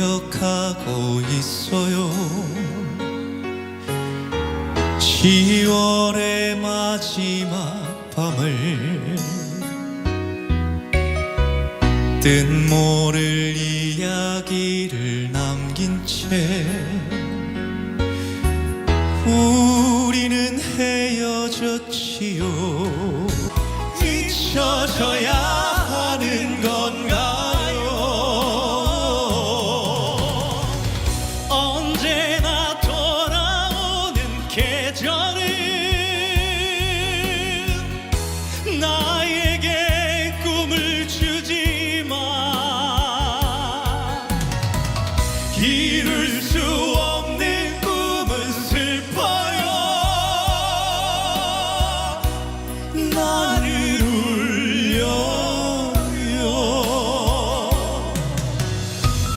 기억하고 있어요. 10월의 마지막 밤을 뜻 모를 이야기를 남긴 채 우리는 헤어졌지요. 잊혀져야 언제나 돌아오는 계절은 나에게 꿈을 주지만 이룰 수